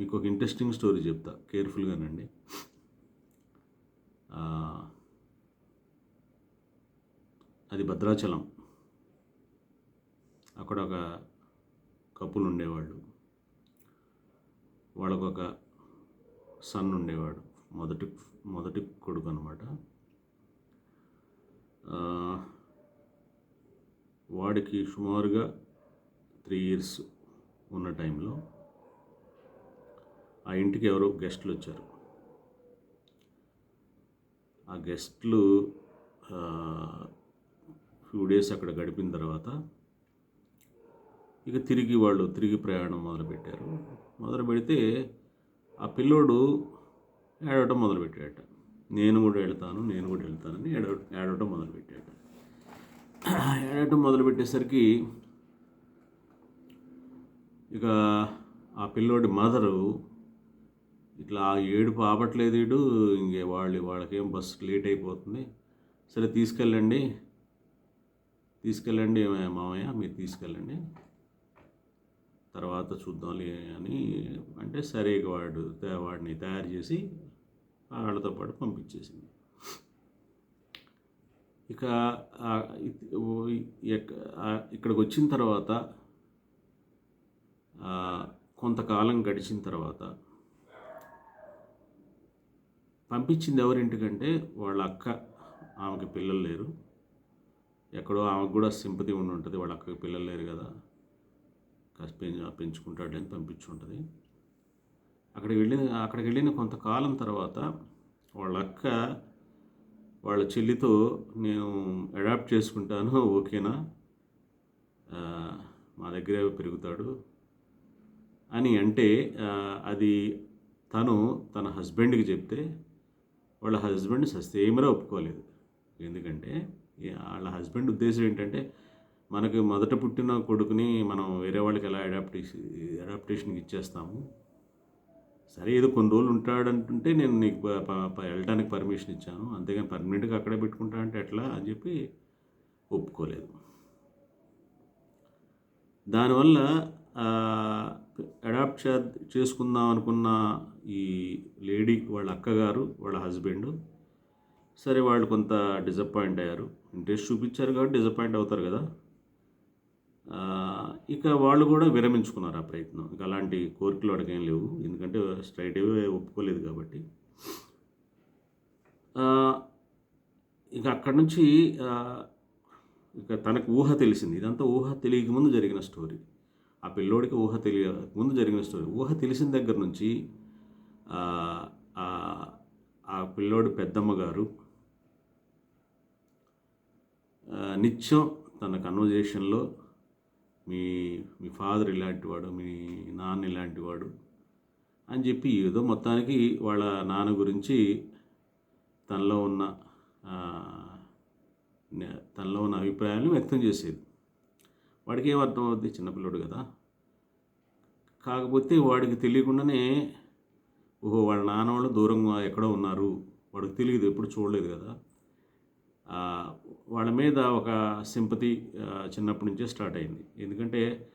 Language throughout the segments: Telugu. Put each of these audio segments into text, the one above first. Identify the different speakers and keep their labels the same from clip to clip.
Speaker 1: మీకు ఒక ఇంట్రెస్టింగ్ స్టోరీ చెప్తా కేర్ఫుల్గానండి అది భద్రాచలం. అక్కడ ఒక కపులు ఉండేవాళ్ళు. వాళ్ళకు ఒక సన్ ఉండేవాడు. మొదటి మొదటి కొడుకు అనమాట వాడికి సుమారుగా త్రీ ఇయర్స్ ఉన్న టైంలో ఆ ఇంటికి ఎవరో గెస్ట్లు వచ్చారు. ఆ గెస్ట్లు ఫ్యూ డేస్ అక్కడ గడిపిన తర్వాత ఇక తిరిగి వాళ్ళు తిరిగి ప్రయాణం మొదలుపెట్టారు. మొదలు పెడితే ఆ పిల్లోడు ఏడవటం మొదలుపెట్టాడట. నేను కూడా వెళ్తాను నేను కూడా వెళ్తానని ఏడవ ఏడవటం మొదలుపెట్టాడు ఏడవటం మొదలుపెట్టేసరికి ఇక ఆ పిల్లోడి మదరు ఇట్లా ఏడు ఏడుపు ఆపట్లేదు ఇంకే వాళ్ళు వాళ్ళకేం బస్సు లేట్ అయిపోతుంది. సరే తీసుకెళ్ళండి. తీసుకెళ్ళండి మామయ్య మీరు తీసుకెళ్ళండి. తర్వాత చూద్దాంలే అని అంటే సరే వాడు వాడిని తయారు చేసి వాళ్ళతో పాటు పంపించేసింది. ఇక ఇక్కడికి వచ్చిన తర్వాత కొంతకాలం గడిచిన తర్వాత పంపించింది ఎవరింటికంటే వాళ్ళ అక్క. ఆమెకి పిల్లలు లేరు. ఎక్కడో ఆమెకు కూడా సింపతి ఉండి ఉంటుంది. వాళ్ళ అక్కకి పిల్లలు లేరు కదా. కాస్త పెంచు పెంచుకుంటాడని పంపించుంటుంది అక్కడికి వెళ్ళిన అక్కడికి వెళ్ళిన కొంతకాలం తర్వాత వాళ్ళ అక్క వాళ్ళ చెల్లితో నేను అడాప్ట్ చేసుకుంటాను. ఓకేనా? మా దగ్గరే పెరుగుతాడు అని అంటే అది తను తన హస్బెండ్కి చెప్తే వాళ్ళ హస్బెండ్ సస్తేమరా ఒప్పుకోలేదు. ఎందుకంటే వాళ్ళ హస్బెండ్ ఉద్దేశం ఏంటంటే మనకి మొదట పుట్టిన కొడుకుని మనం వేరే వాళ్ళకి ఎలా అడాప్టేషన్ అడాప్టేషన్కి ఇచ్చేస్తాము? సరే ఏదో కొన్ని రోజులు ఉంటాడంటుంటే నేను నీకు వెళ్ళడానికి పర్మిషన్ ఇచ్చాను. అంతేగాని పర్మనెంట్గా అక్కడే పెట్టుకుంటా అంటే ఎట్లా అని చెప్పి ఒప్పుకోలేదు. దానివల్ల అడాప్ట్ చే చేసుకుందాం అనుకున్న ఈ లేడీ వాళ్ళ అక్కగారు వాళ్ళ హస్బెండ్ సరే వాళ్ళు కొంత డిసప్పాయింట్ అయ్యారు. ఇంట్రెస్ట్ చూపించారు కాబట్టి డిసప్పాయింట్ అవుతారు కదా. ఇక వాళ్ళు కూడా విరమించుకున్నారు ఆ ప్రయత్నం. ఇక అలాంటి కోరికలు అడగేం లేవు. ఎందుకంటే స్ట్రైట్ అవే ఒప్పుకోలేదు కాబట్టి. ఇక అక్కడి నుంచి ఇక తనకు ఊహ తెలిసింది. ఇదంతా ఊహ తెలియక ముందు జరిగిన స్టోరీ. ఆ పిల్లోడికి ఊహ తెలియ ముందు జరిగిన స్టోరీ ఊహ తెలిసిన దగ్గర నుంచి ఆ, పిల్లోడి పెద్దమ్మ గారు నిత్యం తన కన్వర్జేషన్లో మీ మీ ఫాదర్ ఇలాంటి వాడు మీ నాన్న ఇలాంటి వాడు అని చెప్పి ఏదో మొత్తానికి వాళ్ళ నాన్న గురించి తనలో ఉన్న తనలో ఉన్న అభిప్రాయాలను వ్యక్తం చేసేది. వాడికి ఏం అర్థం అవుద్ది చిన్నపిల్లడు కదా? కాకపోతే వాడికి తెలియకుండానే ఓహో వాళ్ళ నాన్న వాళ్ళు దూరంగా ఎక్కడో ఉన్నారు. వాడికి తెలియదు ఎప్పుడు చూడలేదు కదా? వాళ్ళ మీద ఒక సింపతి చిన్నప్పటి నుంచే స్టార్ట్ అయింది. ఎందుకంటే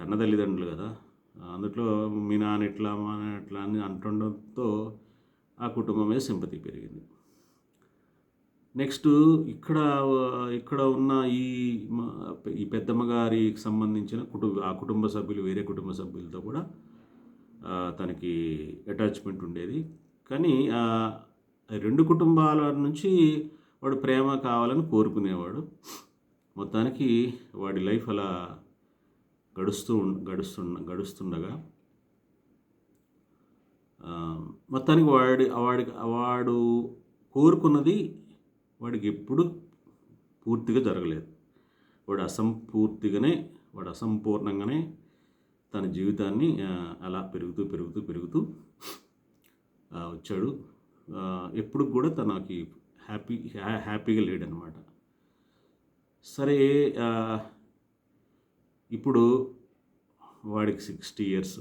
Speaker 1: కన్న తల్లిదండ్రులు కదా? అందుట్లో మీ నాన్న ఇట్లా మా నాన్న ఇట్లా అని అంటుండడంతో ఆ కుటుంబం మీద సింపతి పెరిగింది. నెక్స్ట్ ఇక్కడ ఇక్కడ ఉన్న ఈ ఈ పెద్దమ్మ గారికి సంబంధించిన కుటుంబ ఆ కుటుంబ సభ్యులు వేరే కుటుంబ సభ్యులతో కూడా తనకి అటాచ్మెంట్ ఉండేది. కానీ రెండు కుటుంబాల నుంచి వాడు ప్రేమ కావాలని కోరుకునేవాడు. మొత్తానికి వాడి లైఫ్ అలా గడుస్తూ గడుస్తు గడుస్తుండగా మొత్తానికి వాడి వాడికి వాడు కోరుకున్నది వాడికి ఎప్పుడు పూర్తిగా జరగలేదు. వాడు అసంపూర్తిగానే వాడు అసంపూర్ణంగానే తన జీవితాన్ని అలా పెరుగుతూ పెరుగుతూ పెరుగుతూ వచ్చాడు. ఎప్పుడు కూడా తనకి హ్యాపీ హ్యా- హ్యాపీగా లేడనమాట సరే ఇప్పుడు వాడికి సిక్స్టీ ఇయర్స్.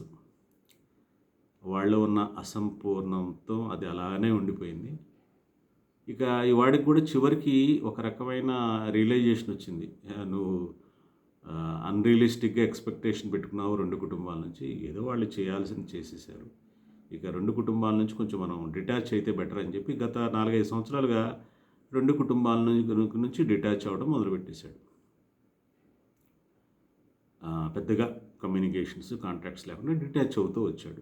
Speaker 1: వాళ్ళు ఉన్న అసంపూర్ణంతో అది అలానే ఉండిపోయింది. ఇక ఈ వాడికి కూడా చివరికి ఒక రకమైన రియలైజేషన్ వచ్చింది. నువ్వు అన్రియలిస్టిక్గా ఎక్స్పెక్టేషన్ పెట్టుకున్నావు రెండు కుటుంబాల నుంచి ఏదో వాళ్ళు చేయాల్సింది చేసేసారు. ఇక రెండు కుటుంబాల నుంచి కొంచెం మనం డిటాచ్ అయితే బెటర్ అని చెప్పి గత నాలుగైదు సంవత్సరాలుగా రెండు కుటుంబాల నుంచి డిటాచ్ అవ్వడం మొదలుపెట్టేశాడు. పెద్దగా కమ్యూనికేషన్స్ కాంటాక్ట్స్ లేకుండా డిటాచ్ అవుతూ వచ్చాడు.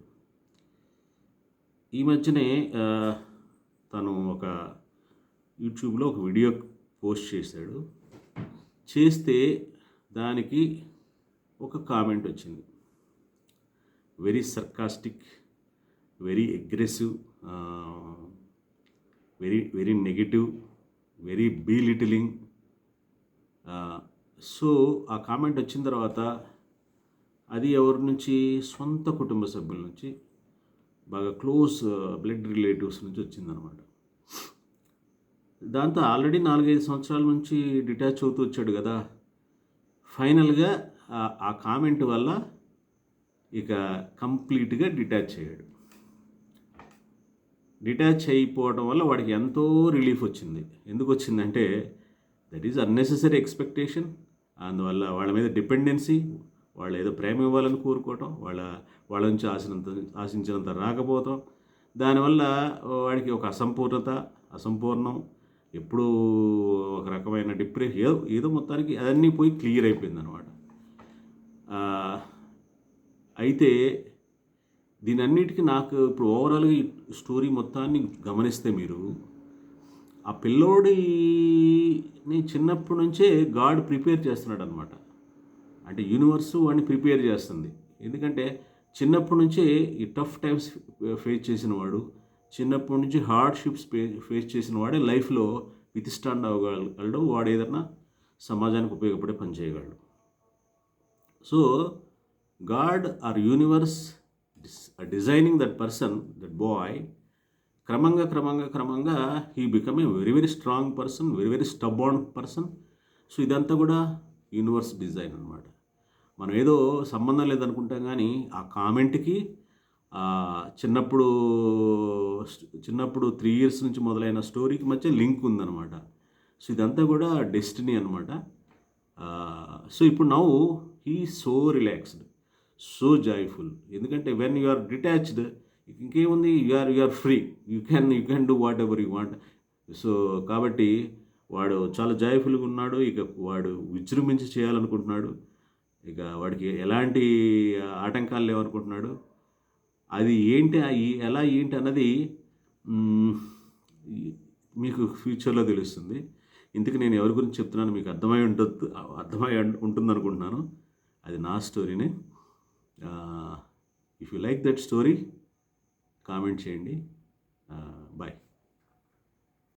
Speaker 1: ఈ మధ్యనే తను ఒక యూట్యూబ్లో ఒక వీడియో పోస్ట్ చేశాడు. చేస్తే దానికి ఒక కామెంట్ వచ్చింది. Very sarcastic very aggressive very very negative very belittling so ఆ కామెంట్ వచ్చిన తర్వాత అది ఎవరి నుంచి? సొంత కుటుంబ సభ్యుల నుంచి బాగా క్లోజ్ బ్లడ్ రిలేటివ్స్ నుంచి వచ్చిందనమాట దాంతో ఆల్రెడీ నాలుగైదు సంవత్సరాల నుంచి డిటాచ్ అవుతూ వచ్చాడు కదా. ఫైనల్గా ఆ- కామెంట్ వల్ల ఇక కంప్లీట్గా డిటాచ్ అయ్యాడు. డిటాచ్ అయిపోవడం వల్ల వాడికి ఎంతో రిలీఫ్ వచ్చింది. ఎందుకు వచ్చిందంటే దట్ ఈజ్ అన్నెసెసరీ ఎక్స్పెక్టేషన్. అందువల్ల వాళ్ళ మీద డిపెండెన్సీ వాళ్ళు ఏదో ప్రేమ ఇవ్వాలని కోరుకోవటం వాళ్ళ వాళ్ళ నుంచి ఆశినంత ఆశించినంత రాకపోవటం. దానివల్ల వాడికి ఒక అసంపూర్ణత అసంపూర్ణం ఎప్పుడూ ఒక రకమైన డిప్రెషన్ ఏదో ఏదో మొత్తానికి అదన్నీ పోయి క్లియర్ అయిపోయింది అనమాట అయితే దీని అన్నిటికీ నాకు ఇప్పుడు ఓవరాల్గా ఈ స్టోరీ మొత్తాన్ని గమనిస్తే మీరు ఆ పిల్లోడిని చిన్నప్పటి నుంచే గాడ్ ప్రిపేర్ చేస్తున్నాడు అనమాట అంటే యూనివర్స్ వాడిని ప్రిపేర్ చేస్తుంది. ఎందుకంటే చిన్నప్పటి నుంచే ఈ టఫ్ టైమ్స్ ఫేస్ చేసిన వాడు చిన్నప్పటి నుంచి హార్డ్షిప్స్ ఫేస్ చేసిన వాడే లైఫ్లో విత్ స్టాండ్ అవ్వగలడు వాడు ఏదన్నా సమాజానికి ఉపయోగపడే పని చేయగలడు. So god or universe designing that person that boy. క్రమంగా క్రమంగా క్రమంగా he become a very very strong person very very stubborn person. So ఇదంతా కూడా యూనివర్స్ డిజైన్ అనమాట మనం ఏదో సంబంధం లేదనుకుంటాం కానీ ఆ కామెంట్కి చిన్నప్పుడు చిన్నప్పుడు త్రీ ఇయర్స్ నుంచి మొదలైన స్టోరీకి మధ్య లింక్ ఉందన్నమాట. సో ఇదంతా కూడా డెస్టినీ అనమాట సో ఇప్పుడు నవ్వు he so relaxed so joyful ఎందుకంటే వెన్ యు ఆర్ డిటాచ్డ్ ఇంకేముంది? You are you are free you can you can do whatever you want so కాబట్టి వాడు చాలా జాయ్ఫుల్గా ఉన్నాడు. ఇక వాడు విజృంభించి చేయాలనుకుంటున్నాడు. ఇక వాడికి ఎలాంటి ఆటంకాలు లేవనుకుంటున్నాడు. అది ఏంటి ఎలా ఏంటి అన్నది మీకు ఫ్యూచర్లో తెలుస్తుంది. ఇందుకు నేను ఎవరి గురించి చెప్తున్నాను మీకు అర్థమై ఉంటుంది అర్థమై ఉంటుంది అనుకుంటున్నాను అది నా స్టోరీనే if you like that story comment చేయండి.